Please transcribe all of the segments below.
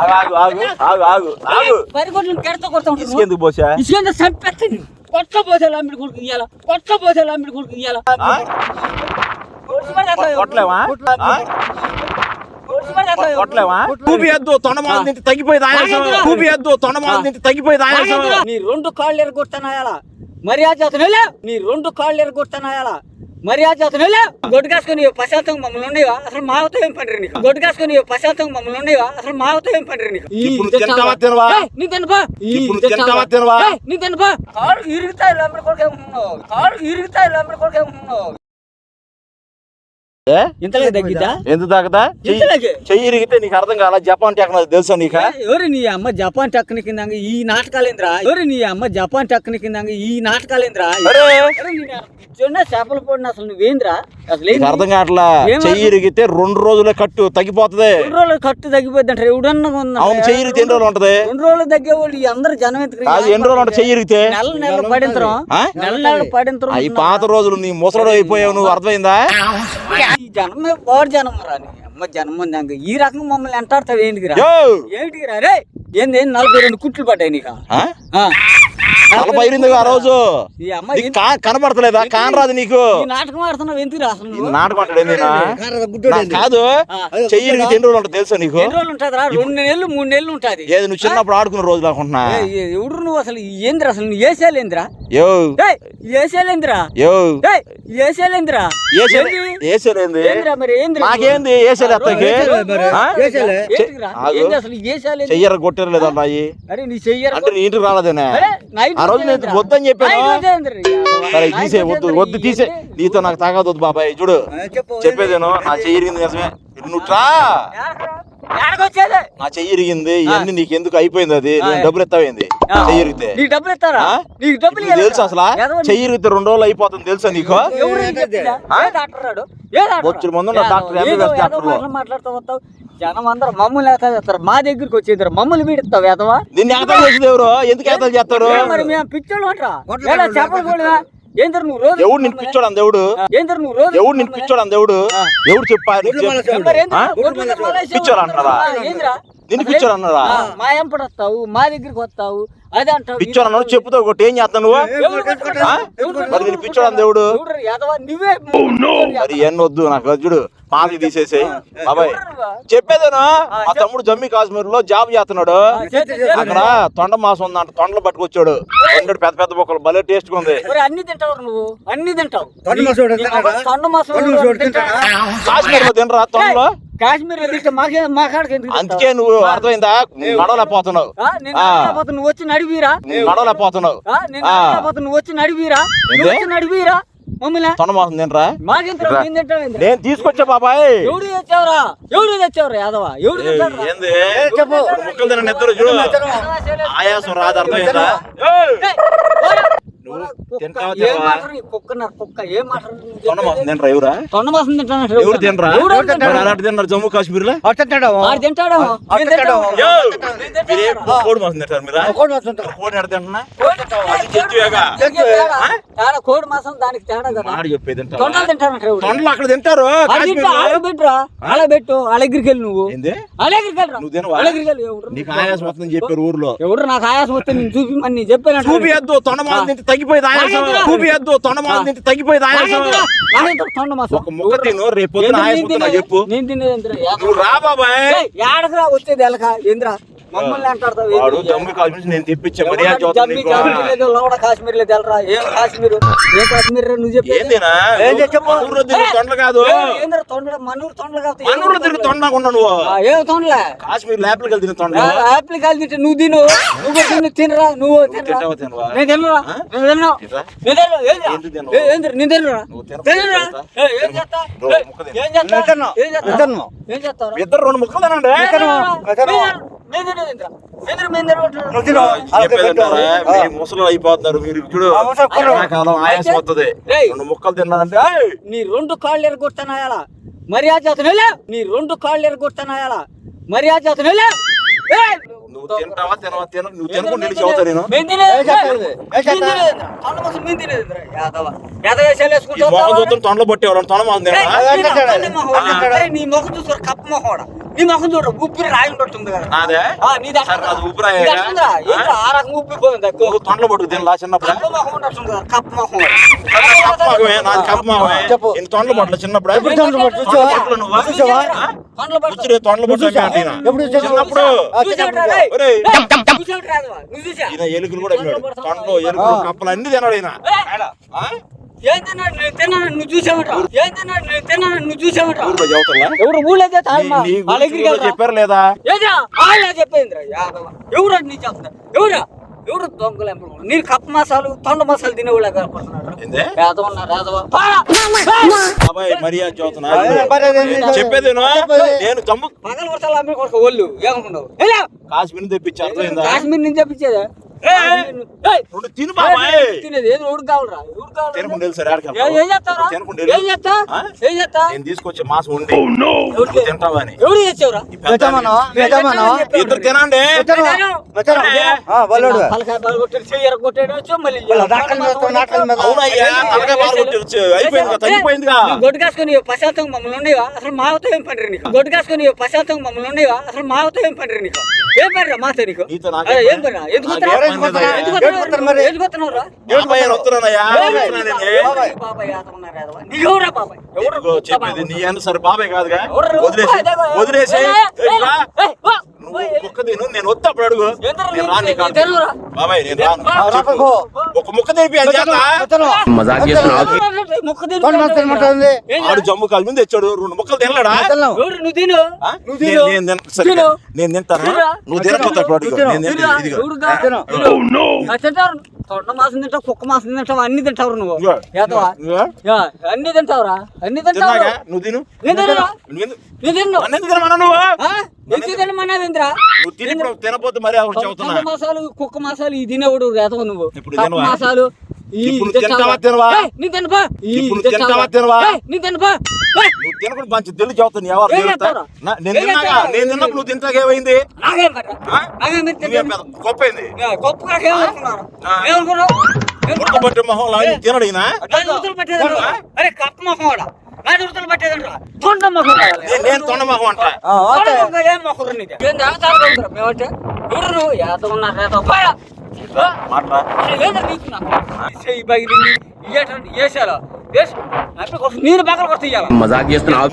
ఆగు ఆగు ఆగు ఆగు ఆగు పరిగొడ్లు కెడత కొడతా ఉంటాను ఇసుకెందుకు పోసా ఇసుకంత చంపేస్తుంది? కొట్ట పోసేలా అమ్మిడి కొడుకు ఇయ్యాల? కొట్ట పోసేలా అమ్మిడి కొడుకు ఇయ్యాల? కొట్టలేవా? కొట్టలేవా? చూపియద్దు తొండమాల నుంచి తగ్గిపోయింది ఆయాసం తొండమాల నుంచి తగ్గిపోయింది ఆయాసం నీ రెండు కాళ్ళు ఎరగొట్టనాయాల. మర్యాద నీ రెండు కాళ్ళు ఎరగొట్టనాయాల. మర్యాద అతను గొడ్డు కాసుకొని ప్రశాంతంగా మమ్మల్ని ఉండేవా? అసలు మావతో ఏం పండ్రి నీకు? గొడ్డు కాసుకొని ప్రశాంతంగా మమ్మల్ని ఉండేవా? అసలు మావతో ఏం పండ్రి నీకు? నీ? నీ కాళ్ళు ఇరుగుతాయి లంబడి కొడుకే ఉన్నావు. కాళ్ళు ఇరుగుతాయి లంబడి కొడుకే ఉన్నావు? ఇంతలే తగ్గిద్దా ఎందుకు తాగదా చెయ్యి ఇరిగితే నీకు అర్థం కాల జపాన్ టెక్నాలజీ తెలుసా నీక? ఎవరు నీ అమ్మ జపాన్ టక్కుని కింద ఈ నాటకాలేంద్రా? ఎవరు నీ అమ్మ జపాన్ టక్కుని కింద ఈ నాటకాలేంద్రా? అరే! అరే నీ నా- కూర్చోన్నా చేపలు పోడిన అసలు నువ్వేంద్రా? అసలు అర్థం కావట్లా? చెయ్యి ఇరిగితే రెండు రోజులే కట్టు తగ్గిపోతది. రెండు రోజులు కట్టు తగ్గిపోద్ది అంటే ఎవడన్నా ఉందా? అవును చెయ్యి ఇరిగితే ఎన్ని రోజులు ఉంటది? రెండు రోజులు తగ్గేవాళ్ళు ఈ అందరు జనం ఎందుకు ఎన్ని రోజులు ఉంటుంది చెయ్యి ఇరిగితే? నెల నెలలు పడింతరం. ఆ? నెల నెలలు పడింతరం అవి పాత రోజులు నీ ముసడు అయిపోయావు నువ్వు అర్థమైందా? ఈ జనమే బాడు జనం రా నీ. అమ్మ జనం ఉంది అంక. ఈ రకంగా మమ్మల్ని ఎంటాడుతావు ఏంటికి రా ఏంటికి రా! రే ఏంది? నలభై రెండు కుట్లు పడ్డాయి నీకు. ఆ? ఆ. తల పైరింది ఆ రోజు. కనబడతలేదా? కానరాదు నీకు. ఈ నాటకం ఆడుతున్నావు ఎందుకు రా అసలు ఈ నువ్వు? నాటకం? నా- కాదు. చెయ్యి ఎన్ని రోజులు ఉంటుంది తెలుసా నీకు? ఎన్ని రోజులు ఉంటుంది రా రెండు నెలలు మూడు నెలలు ఉంటుంది. ఏది నువ్వు చిన్నప్పుడు ఆడుకున్న రోజులు అనుకుంటున్నా. ఎవడు నువ్వు అసలు? ఏంద్రా అసలు? నువ్వు ఏసేలేంద్రా యో. ఏసేలేంద్రా. యో. ఏసేలేంద్రా? ఏసేలేంది? ఏంద్రా మరి ఏంద్రా నాకేంది ఏసేలే అత్తకి? ఆ? ఏంటిరా? ఆగు. ఏంది అసలు ఏసేలేంది? చెయ్యర కొట్టారు లేదా అన్నాయి అరే నీ చెయ్యరా అంటే నీ ఇంటికి రాలేదేనే? ఆ రోజు నేను? వద్దని చెప్పాను. సరే తీసే వద్దు? వద్దు తీసే. నీతో నాకు తాగదు వద్దు బాబాయ్. చూడు. చెప్పేదేను నా చెయ్యి ఇరిగింది నిజమే నువ్వు ట్రా ఏడకరా? ఏడకొచ్చేదే? నా చెయ్యి ఇరిగింది ఇవన్నీ నీకు ఎందుకు అయిపోయింది అది? నేను డబ్బులు ఎత్తావేంది? నీకు డబ్బులు ఇస్తారా? నీకు డబ్బులు తెలుసు? అసలు? రెండు రోజులు అయిపోతుంది తెలుసా నీకు? బొచ్చెడు మంది డాక్టర్, ఎంబీబీఎస్ డాక్టర్లు. మాట్లాడుతూ వస్తావు జనం అందరూ మమ్మల్ని ఎత్తా చేస్తారు. మా దగ్గరికి వచ్చేద్దరు మమ్మల్ని పీడిస్తావు ఎదవా నిన్ను ఎగతాలు చేసేది ఎవరు? ఎందుకు ఎగతాలు చేస్తారు మరి మేము పిచ్చోళ్ళు అంటరా? ఏందరు నువ్వు రోజు ఎవడు నిన్ను పిచ్చోడు అంద ఎవడు? ఏందరు నువ్వు రోజు ఎవడు నిన్ను పిచ్చోడు అంద ఎవడు ఎవడు చెప్పా? నీకు చెప్పు. మరి ఏందిరా? ఆ? ఒడ్డు మీద మలేషియా పిచ్చోడు అంటారా? నిన్ను పిచ్చోడు అన్నారా మా ఎంపడు వస్తావు మా దగ్గరికి వస్తావు అదే అంటావు పిచ్చోడు అన్నాడు చెప్పుతో ఒకటి ఏం చేస్తావు నువ్వు? ఎవడు మరి నిన్ను పిచ్చోడు? ఎదవా? నువ్వే మరి ఎన్ని వద్దు నాకు చూడు పాతి తీసేసి బాబాయ్ చెప్పేదేను? మా తమ్ముడు జమ్మూ కాశ్మీర్లో జాబ్ చేస్తున్నాడు. అక్కడ తొండ మాసం ఉందంట తొండలు పట్టుకొచ్చాడు. రెండు పెద్ద పెద్ద బొక్కలు భలే టేస్ట్ ఉంది. అన్ని తింటావు నువ్వు అన్ని తింటావు. తొండ మాసం? కాశ్మీర్లో తినరా తొండలో? కాశ్మీర్ మాకే మా కాడికి? అందుకే నువ్వు అర్థమైందా? నడవలేకపోతున్నావు. నువ్వు వచ్చి నడిపిరా నడవలేకపోతున్నావు. నువ్వు వచ్చి నడిపిరా నువ్వు? వచ్చి నడిపిరా. నేను తింటావు ఏంది? నేను తీసుకొచ్చా బాబాయ్. ఎవడు తెచ్చావురా? ఎవడు తెచ్చావురా యాదవ? ఎవడు ముక్కలు నిద్ర చూడు. ఆయాసం రాదు అర్థమైందా తొండ మాసం ఎవరా? తొండ మాసం ఎవరు? మరి తిన్నారు? జమ్మూ కాశ్మీర్లో. మీరేం కోడి మాసం తింటారు మీరా? కోడి తేడా. తేడా మాసం దానికి తేడా? తొండలు అక్కడ తింటారు. వాళ్ళ దగ్గరికి వెళ్ళి నువ్వు వాళ్ళ? నీకు ఆయాసం వస్తుందని చెప్పారు ఊర్లో. ఎవడు నాకు ఆయాసం వస్తే నేను చూపిమని నేను చెప్పాను చూపియద్దు తొండమాల నుంచి తగ్గిపోయింది ఆయాసం నాకేంద్రా? చూపియద్దు తొండమాల నుంచి తగ్గిపోయింది ఆయాసం తొండ మాసం ఒక ముక్క తిను రేపు పొద్దున ఆయాసం వస్తుందా చెప్పు. నేను తినేది ఏందిరా? నువ్వు రా బాబాయ్. ఏయ్, ఏడకురా వచ్చేది ఎలక? ఏంద్రా? వాడు జమ్మూ కాశ్మీర్ నేను తెప్పించా జమ్మీ కాశ్మీర్ లేదు లోడ కాశ్మీర్ లేదు వెళ్ళరా ఏం కాశ్మీర్? ఏ కాశ్మీర్ రా నువ్వు చెప్పేది? ఏందినా? ఏం చెప్పు? మన ఊర్లో తిరిగి తొండలు కాదు. తొండలు మనూరు తొండలు తిరిగి తొండకుండా నువ్వు. ఏం తొండలే? కాశ్మీర్ ల్యాప్లకి వెళ్తే తొండ ఆపిల్ కాలు తింటే నువ్వు తిను. నువ్వు తిను తినరా? నువ్వు తినరా? నేను తినరా? నేను? నేను? ఏ- తినరా. ఏ, చేస్తా? ఏ, తిను. చేస్తా. ఏం చేస్తా? ఇద్దరు రెండు ముక్కలు తినండి. ముసలు అయిపోతున్నారు మీరు చూడు. కాలం ఆయాసం వస్తుంది. రెండు ముక్కలు తిన్నారంటే ఏయ్! నీ రెండు కాళ్ళు ఎరగొట్టనాయాలా మర్యాద అతను నీ రెండు కాళ్ళు ఎరగొట్టనాయాలా మర్యాద అతను! నువ్వు తింటావా తినవా తిన నువ్వు తినకుండా నిలిచి నేను. తొండ మొహం తొండలు మొహం నీ మొహం చూసారు కప్ప మొహం నీ మొహం చూడ ఉప్పిరి రాయి ఉంటుంది కదా నీది అది. నీది అట్లుందిరా? ఏంట్రా, ఆ? రకం. నువ్వు తొండలు పట్టుకు తినలా చిన్నప్పుడు? కప్ప మొహం ఉన్నట్టుంది కదా, కప్ప మొహమే. చెప్పు. తొండలు పట్టలు చిన్నప్పుడు? ఎలుకలు కూడా. కప్పలు అన్ని ఆ? ఏం తిన్నాడు? నేను తిన్నాను నువ్వు చూసావట్రా ఏం తిన్నాడు? నేను తిన్నాను నువ్వు? ఎవరు ఊళ్ళో చెప్పారు లేదా? ఏదా వాళ్ళే చెప్పిందిరా. యాదవ ఎవరు నీ చెప్తా ఎవరా? ఎవరు దొంగలు ఎంపలు? నేను కప్ప మసాలు తొండ మసాలు తినేవాళ్ళ కనపడుతున్నాడు చెప్పేది. నేను పగల వర్షాలు అమ్మి కొడుకు ఒళ్ళు. ఏమనుకున్నావు కాశ్మీర్ తెప్పించి అర్థమైందా? కాశ్మీర్ నుంచి తెప్పించేదా! రెండు తిను. బాబాయ్. తినేది ఏది? ఎవడు కావాలరా? ఎవడు కావాలరా? తినకుండా సరే ఆడికి ఏ- చేస్తావురా? తినకుండా ఏం. చేస్తా? ఏం చేస్తా నేను తీసుకొచ్చే మాసం ఉండి. ఎవరు నువ్వు తింటావా అని ఎవరు చేసావురా ఈ పెద్ద మెచ్చమన్నావా? మెచ్చమన్నావా? ఇద్దరు తినండి. మెచ్చను. మెచ్చను. ఆ, బల్లోడు. తలకాయ బాగా కొట్టాడు చెయ్యి ఎర్ర కొట్టాడు వచ్చి మళ్ళీ వాళ్ళ నాటకాల మీద, నాటకాల మీద. అవునయ్యా తలకాయ బాగా కొట్టి అయిపోయింది తగ్గిపోయిందిగా. నువ్వు గొడ్డు కాసుకొని పశ్చాత్తం మమ్మల్ని ఉండేవా? అసలు మాతో ఏం పండ్రి నీకు? గొడ్డు కాసుకొని పశ్చాత్తం మమ్మల్ని ఉండేవా? అసలు మాతో ఏం పండ్రి నీకు? ఏం పండ్రా మాతో నీకు? ఏం? పని? ఎందుకు చెప్పేది నీ అన్న సరే బాబాయ్ కాదుగా? వదిలేసి వదిలేసి నేను వస్తా అప్పుడు అడుగు? ఏంటరా నేను రాను నీకు. తెలుగురా? బాబాయ్ నేను రాను. చెప్పు. ఒక ముక్క తెప్పి అని చేత. మజాక్ చేస్తున్నావు? ఆడు జమ్ము కాలు మీద తెచ్చాడు రెండు ముక్కలు తినలేడా? ఆ? నేను-. నేను తిన- సరే, తిను. నేను తింటాను? తినురా. నువ్వు తినకపోతే అప్పుడు అడుగు. నేను తింటా. ఇదిగో. తొండ మాసం తింటావు కుక్క మాసం తింటావు అన్ని తింటావు నువ్వు. ఇదిగో. ఏతవా ఇదిగో. యా, అన్ని తింటావురా. అన్ని తింటావు తిన్నాగా? నువ్వు. తిను. నేను తినరా? నువ్వు ఎందుకు- నేను తిన్ను. నన్ను ఎందుకు తినమన్నా నువ్వు? ఆ? నువ్వు తినపోతే మరి చెబుతున్నా. మాసాలు కుక్క మాసాలు ఈ తినేవాడు రేతవ నువ్వు. ఇప్పుడు? మాసాలు ఈ ఇప్పుడు తింటావా? తింటావా, తినవా? ఏయ్, నీ తినపా. ఈ ఇప్పుడు తింటావా? తింటావా, తినవా? ఏయ్, నీ తినపా. ఏయ్, నువ్వు తినకుండా మంచి తెలివి చెబుతాను ఎవరు ఏం తిరుగుతా? చేస్తావురా? నా- నేను తిన్నప్పుడు నువ్వు తింటాక ఏమైంది? గొప్పైంది మొహం తినడు? అరే కప్ప మొహం మొహం. కావాలి. నేను- నేను తొండ మొహం అంట. ఏం నీది? ఏం మేమంటే? ఎవరు నువ్వు? ఏదో పోయా. నేను? మజాక్ చేస్తున్నావు.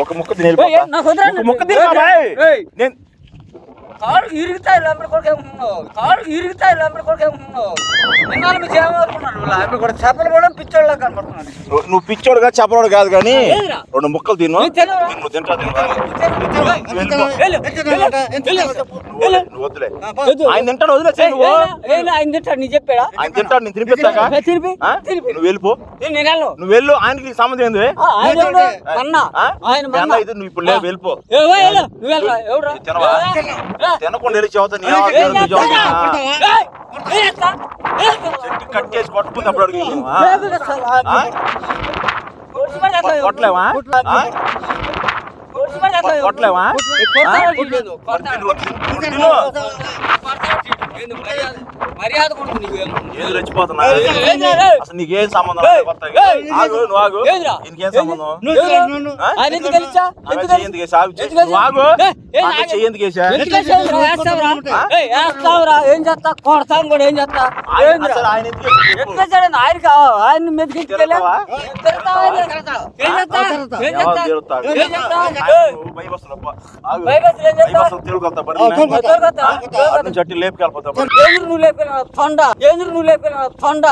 ఒక ముక్క తిని ముక్క కాళ్ళు ఇరుగుతాయి లంబడి కొడుకు ఏమనుకున్నావు కాళ్ళు ఇరుగుతాయి కొడుకు ఏమనుకున్నాను లంబడి కొడుకు చేపలు కూడా పిచ్చోళ్ళ కనపడుతున్నాడు నువ్వు- పిచ్చోడుగా చెప్పరోడు కాదు కానీ? రెండు ముక్కలు తిను. ఆయన తింటాడు వదిలేసే నువ్వు ఆయన తింటాడు నీ చెప్పాడా? ఆయన తింటాడు నేను తినిపిస్తాక? నువ్వు వెళ్ళిపో. నువ్వు వెళ్ళు ఆయనకి నీకు సంబంధం ఏంది? ఆయన ఎవడు నువ్వు ఇప్పుడు వెళ్ళిపో. ఏ, తినకుండా వెళ్ళి చదువుతా నీ ఏ, ఆవాజ్ ఏం నువ్వు చేస్తావురా? చదువుతా. ఏయ్, ఏం చేస్తా? ఏం చేస్తా? చెట్టు కట్ చేసి కొట్టుకుంది అప్పుడు అడుగు. కొట్టలేవా. కొట్టలేవా మర్యాద? కొడుకు నీకు? ఏది రెచ్చిపోతున్నా. అసలు నీకేం సంబంధం? ఆగు నువ్వు ఆగు. సంబంధం? ఆయన ఎందుకు ఎందుకు ఎందుకు? ఆగు, ఆగు. ఎందుకు? వేస్తావురా? ఏం చేస్తా? కొడతాం కూడా ఏం చేస్తా? ఆయన- ఎందుకు ఆయన మెదికించుకెళ్ళా అటు లేపుకెళ్ళిపోతా నువ్వు లేపిన తొండ ఎదురు నువ్వు లేపిన తొండ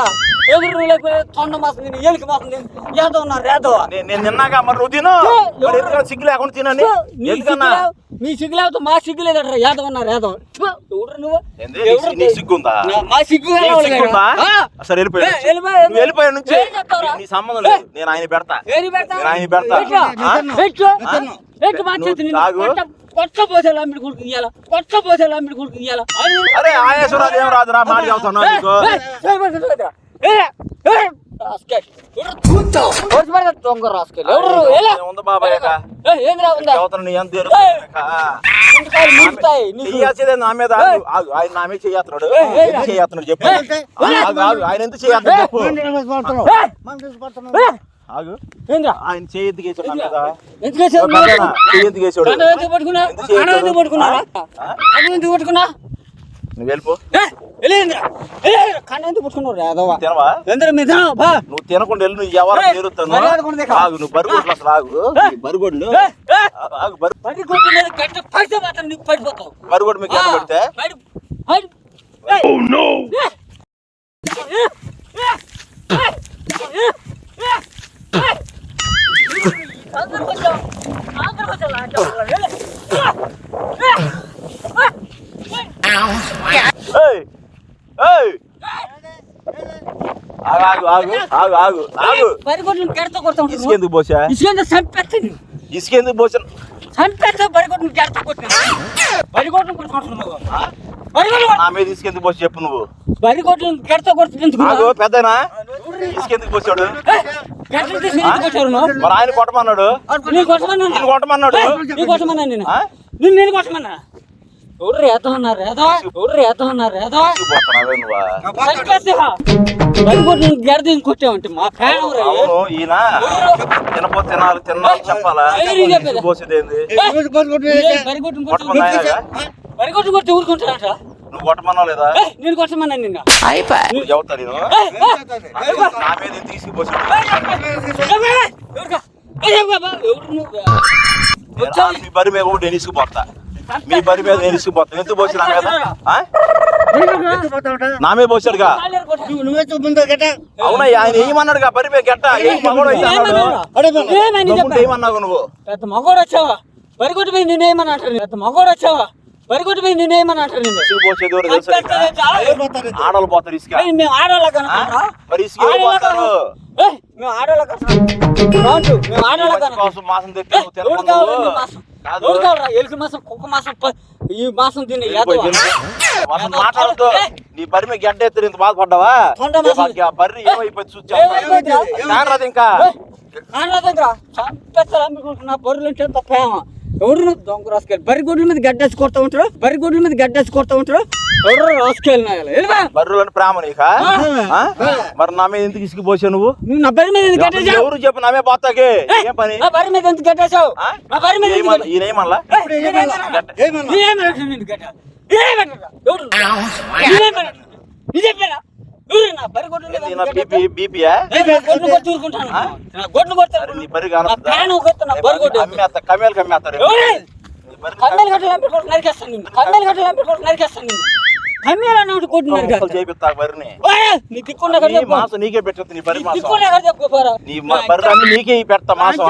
ఎదురు నువ్వు లేపిన తొండ మాసం తిని ఎలికి మాసం తిని ఏదో ఉన్నారు ఏదో నేను నేను తిన్నాక మరి నువ్వు తిను ఏ, మరి ఎవరు? ఎందుకన్నా సిగ్గు లేకుండా తినని నీ ఎందుకన్నా సిగ్గులేవు, నీ సిగ్గులేవుతో మా సిగ్గులేదట్రా ఏదో ఉన్నారు ఏదో ఎవరు నువ్వు ఏంది? ఎవరు? నీ సిగ్గుందా? నా- మా సిగ్గు నీకు కావాలి సిగ్గుందా? కదా. ఆ? అసలు వెళ్ళిపోయా ఏ, నుంచి. వెళ్ళిపోయా, నువ్వు వెళ్ళిపోయా నుంచి ఏం చెప్తావురా? నీ సంబంధం లేదు నేను ఆయన పెడతా ఏది పెడతా? నేను ఆయన పెడతా. పెట్టు. ఆ? పెట్టు. పెట్టు. పెట్టు మా చేతి నువ్వు తాగు. కొత్త పోసేలు అమ్మిడి కొడుకు ఇయ్యాల పోసేలు అమ్మిడి కొడుకు ఇయ్యాల అరే ఆయేశ్వరాజు ఏం రాదురా మాట చదువుతున్నా నీకు దొంగ రాసుకెళ్ళి ఉంది బాబాయ్. ఏంద్రా ఉందా నీ ఎంత నా మీద. ఆయన నా మీద చెప్పు ఆగు. ఆయన చెప్పు ఆగు ఏంద్రా ఆయన నా మీద ఎందుకు పట్టుకున్నా ఎందుకు పట్టుకున్నా నువ్వు వెళ్ళిపో. ఎందుకు పట్టుకున్నావు యాదవ? తినవా? ఎందరూ మీద బా. నువ్వు తినకుండా వెళ్ళి నువ్వు ఎవరు తీరుతాను. ఆగు నువ్వు బరుగుడ్లు అసలు ఆగు. ఈ బరుగుడ్లు ఆగు బరు పడి కొట్టు మీద గట్ట పడితే మాత్రం నీకు పడిపోతావు. బరుగుడు మీకు ఎంత పడితే పడి పడి ఆగు ఆగు ఆగు ఆగు ఆగు ఆగు. బరిగొడ్లను కెడత కొడతా ఉంటాను ఎందుకు పోసా? ఇసుక చంపేస్తాను ఇసుక ఎందుకు పోసా? చంపేస్తా బరిగొడ్లను కెడత కొట్టిన బరిగొడ్లను కొట్టుకుంటున్నావు బరిగొడ్లు నా మీద ఇసుక ఎందుకు పోసి చెప్పు నువ్వు. బరిగొడ్లను కెడత కొడుతుంది ఆగు పెద్దనా? ఇసుక ఎందుకు పోసాడు ఆయన కొట్టమన్నాడు? నేను. కొట్టమన్నా నేను. కొట్టమన్నాడు నేను కొట్టమన్నా? ఆ? నేను నేను కొట్టమన్నా ఎవరు ఎవరు రేతమన్నారు రేదవా పోతున్నావే నువ్వా కొట్టావంటే మా ఫ్యాన్ అవును ఈయన తినపో తినాలి తినాలి చెప్పాలా ఏయ్, నేను చెప్పేది. ఇసుక పోసేది ఏంది బరిగొడ్లను కొట్టమన్నా కొట్టి ఊరుకుంటారంట నువ్వు కొట్టమన్నావు లేదా నేను కొట్టమన్నా నిన్న నువ్వు చెబుతా నేను ఏయ్, ఏయ్, నా మీద ఎందుకు తీసుకుపోసాడు వచ్చావు మీ బరి మీద కూడా నేను ఇసుకుపోతా మీ బరి మీద నేను ఇసుకుపోతా. ఎందుకు పోసి నా మీద ఆ? నా మీద పోసాడుగా? నువ్వే చూపుందో గట్ట అవునయ్య ఆయన ఏమన్నాడుగా? బరి మీద గట్ట. మగోడు ఏమన్నావు నువ్వు? పెద్ద మగోడు వచ్చావా? వరిగొట్టు మీద నేనేమని అంటారు పెద్ద మగోడు వచ్చావా? వరిగొట్టు మీద నేనేమని అంటారు? ఆడవాళ్ళు పోతారు ఇసుక. ఏయ్, మేము ఆడవాళ్ళ మేము ఆడవాళ్ళ రాంటు మేము ఆడవాళ్ళ కోసం మాసం కావాలి. ఈ మాసం? కాదు. ఎవరు కావాలరా? ఎలుక మాసం కుక్క మాసం ప- ఈ మాసం తిని. అసలు నీ బరి మీద గడ్డ ఎత్తురు ఇంత బాధపడ్డావా? తొండ మాసం. ఆ బర్రి ఏమైపోయి? రాదు ఇంకా. నా బర్రెలు ప్రేమ. ఎవరు దొంగ రాసుకెళ్ళి బరి గుడ్ల మీద గడ్డేసి కొడతా ఉంటారు బరి గుడ్ల మీద గడ్డేసి కొడతా ఉంటారు బర్రులని ప్రేమ నీకా? ఆ? మరి నా మీద ఎందుకు ఇసుకు పోసావు నువ్వు? నువ్వు నా బరి మీద ఎందుకు ఎవరు చెప్పు నా మీద పోతాకే. ఏం పని? నా బరి మీద ఎందుకు ఆ? నా బరి మీద ఎందుకు ఏమన్నా- ఈయన కమ్మేలు కమ్మేలు కట్టలు అంపి కొట్టి నరికేస్తాను నిన్ను. కమ్మేలు అన్న ఒకటి కొట్టి ముక్కలు నరికేస్తాను. చేపిస్తా బర్రిని ఓయ్, నీ దిక్కున్న కాడ నీ. మాసం నీకే పెట్టదు నీ బరి మాసం. నీ అన్ని నీకే పెడతా మాసం